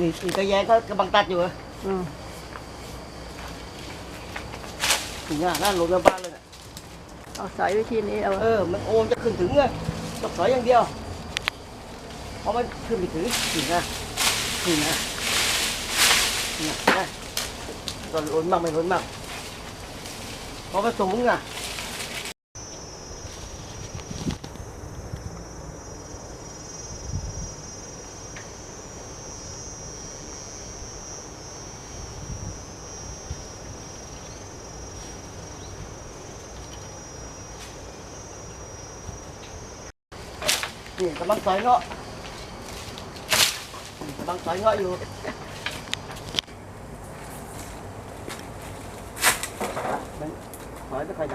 นี่นี่ก็แย้งเขากำลังตัดอยู่เหรออืมถึงอะนั่นลงมาบ้านเลยน่ะเอาสายวิธีนี้เอาเออ มันโอมจะขึ้นถึงเลยต้องสอยอย่างเดียวเพราะมันขึ้นไม่ถึงถึงอะถึงอะเนี่ยนะก็ล้นมากไม่ล้นมากเพราะมันสูงอะ นี่กำลังสอยเงาะนี่กำลังสอยเงาะอยู่มันสอยไม่ค่อ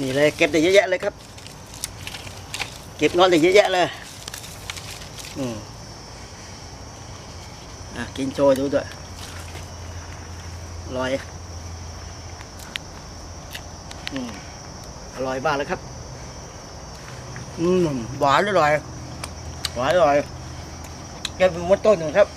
นี่เลยเก็บได้เยอะแยะเลยครับ เก็บงาะได้เยอะแยะเลยอืมอะกินโชว์ดูด้วยอร่อยอืมอร่อยมากเลยครับ อืมหวานอร่อยหวานอร่อยแกเป็นมดต้นหนึ่งครับ